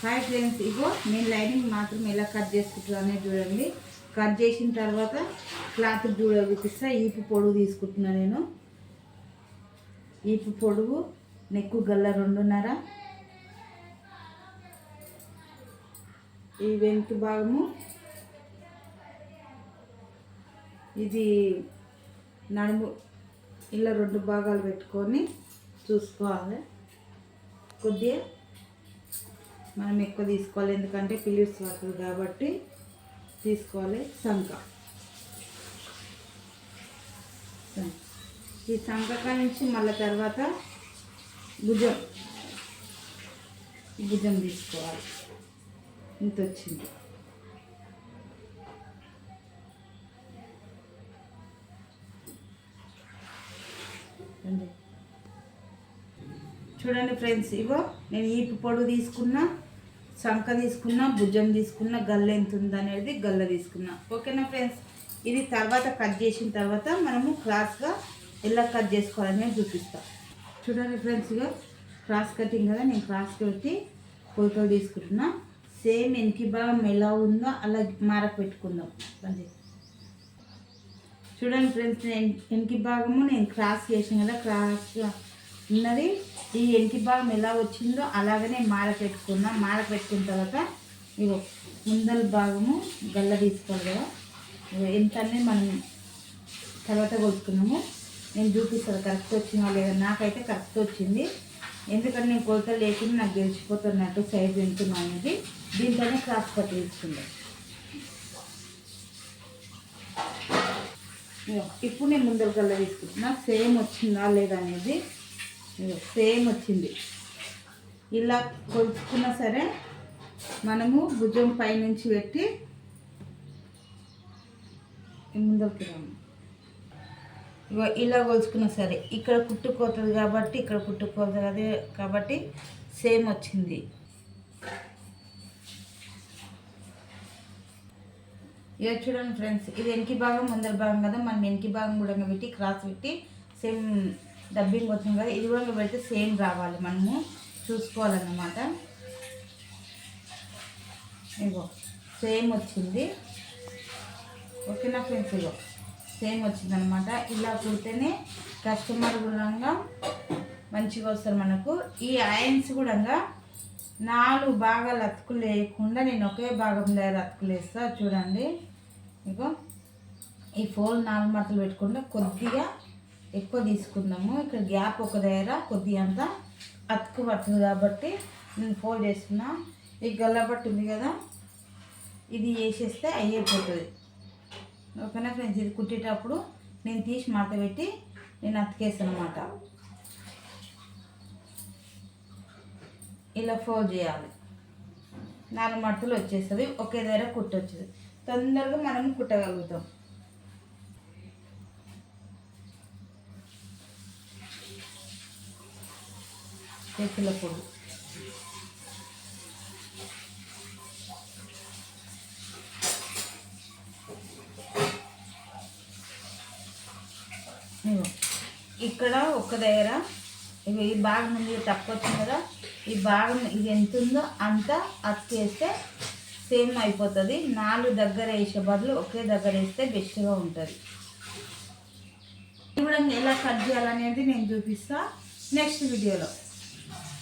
Hi friends ఇగో నేను lining మాత్రం ఎలా కట్ చేసుకుంటున్నానే చూడండి. కట్ చేసిన తర్వాత క్లాత్ చూడ చూపిస్తా ఈపు పొడుగు తీసుకుంటున్నా నేను. ఈపు పొడుగు నెక్కు గల్ల రెండున్నర. ఈ వెనుక భాగము ఇది నడుము ఇలా రెండు భాగాలు పెట్టుకొని చూసుకోవాలి. కొద్దిగా మనం ఎక్కువ తీసుకోవాలి. ఎందుకంటే పిలిట్స్ పడుతుంది కాబట్టి తీసుకోవాలి సంక ఈ సంక నుంచి మళ్ళీ తర్వాత భుజం భుజం తీసుకోవాలి. ఇంత వచ్చింది. రండి. చూడండి ఫ్రెండ్స్ ఇవో నేను ఈపు పొడు తీసుకున్నా సంక తీసుకున్నా భుజం తీసుకున్నా గల్ల ఎంత ఉందనేది గల్ల తీసుకున్నా. ఓకేనా ఫ్రెండ్స్? ఇది తర్వాత కట్ చేసిన తర్వాత మనము క్రాస్గా ఎలా కట్ చేసుకోవాలని చూపిస్తాం. చూడండి ఫ్రెండ్స్ ఇక క్రాస్ కటింగ్ కదా నేను క్రాస్ పెట్టి కొలతలు తీసుకుంటున్నా. సేమ్ వెనక్కి భాగం ఎలా ఉందో అలా మారకు పెట్టుకుందాం. అంతే. చూడండి ఫ్రెండ్స్ నేను వెనక్కి భాగము నేను క్రాస్ చేసాను కదా క్రాస్ ఉన్నది ఈ ఎంటి భాగం ఎలా వచ్చిందో అలాగనే మాల పెట్టుకున్నా. మాల పెట్టుకున్న తర్వాత ఇగో ముందల భాగము గల్ల తీసుకోవాలి కదా. ఎంత అనేది మనం తర్వాత కొలుసుకున్నాము. నేను చూపిస్తాను కరెక్ట్ వచ్చిందా లేదా? నాకైతే కరెక్ట్ వచ్చింది. ఎందుకంటే నేను కొలత లేకుండా నాకు గెలిచిపోతున్నట్టు సైజ్ వింటున్నా అనేది దీంట్లోనే క్రాస్ కట్ తీసుకుందాం ఇప్పుడు నేను ముందర గల్ల తీసుకుంటున్నా. సేమ్ వచ్చిందా లేదా అనేది సేమ్ వచ్చింది. ఇలా కొలుచుకున్నా సరే మనము భుజం పైనుంచి పెట్టి ముందరికి రాము. ఇగో ఇలా కొలుచుకున్నా సరే ఇక్కడ కుట్టుకోతుంది కాబట్టి ఇక్కడ కుట్టుకోతుంది అదే కాబట్టి సేమ్ వచ్చింది. ఇక చూడండి ఫ్రెండ్స్ ఇది వెనక భాగం ముందర భాగం కదా మనం వెనక భాగం కూడా పెట్టి క్రాస్ పెట్టి సేమ్ డబ్బింగ్ వచ్చింది కదా ఇది కూడా పెడితే సేమ్ రావాలి మనము చూసుకోవాలన్నమాట. ఇగో సేమ్ వచ్చింది. ఓకేనా ఫ్రెండ్స్? ఇగో సేమ్ వచ్చిందనమాట ఇలా కుడితేనే కస్టమర్ గుణంగా మంచిగా వస్తారు మనకు. ఈ ఐన్స్ కూడా నాలుగు భాగాలు అతుకులు లేకుండా నేను ఒకే భాగం దగ్గర అతుకులు వేస్తా చూడండి. ఇగో ఈ ఫోల్ నాలుగు మడతలు పెట్టుకుంటే కొద్దిగా ఎక్కువ తీసుకుందాము. ఇక్కడ గ్యాప్ ఒక దగ్గర కొద్ది అంత అతుకు పడుతుంది కాబట్టి నేను ఫోల్డ్ చేస్తున్నా. ఈ గల్లబట్టు ఉంది కదా ఇది వేసేస్తే అయిపోతుంది. ఓకేనా ఫ్రెండ్స్ ఇది కుట్టేటప్పుడు నేను తీసి మడత పెట్టి నేను అతికేస్తాను అనమాట ఇలా ఫోల్డ్ చేయాలి. నాలుగు మడతలు వచ్చేస్తుంది. ఒకే దగ్గర కుట్టొచ్చేది. తొందరగా మనం కుట్టగలుగుతాం. చెక్కుల పొడి. ఇక్కడ ఒక దగ్గర ఇవి ఈ భాగం ఉంది తక్కువ వచ్చింది కదా ఈ భాగం ఇది ఎంత ఉందో అంత అతికేస్తే సేమ్ అయిపోతుంది. నాలుగు దగ్గర వేసే బదులు ఒకే దగ్గర వేస్తే బెస్ట్గా ఉంటుంది. ఇప్పుడు ఎలా కట్ చేయాలనేది నేను చూపిస్తా. నెక్స్ట్ వీడియోలో.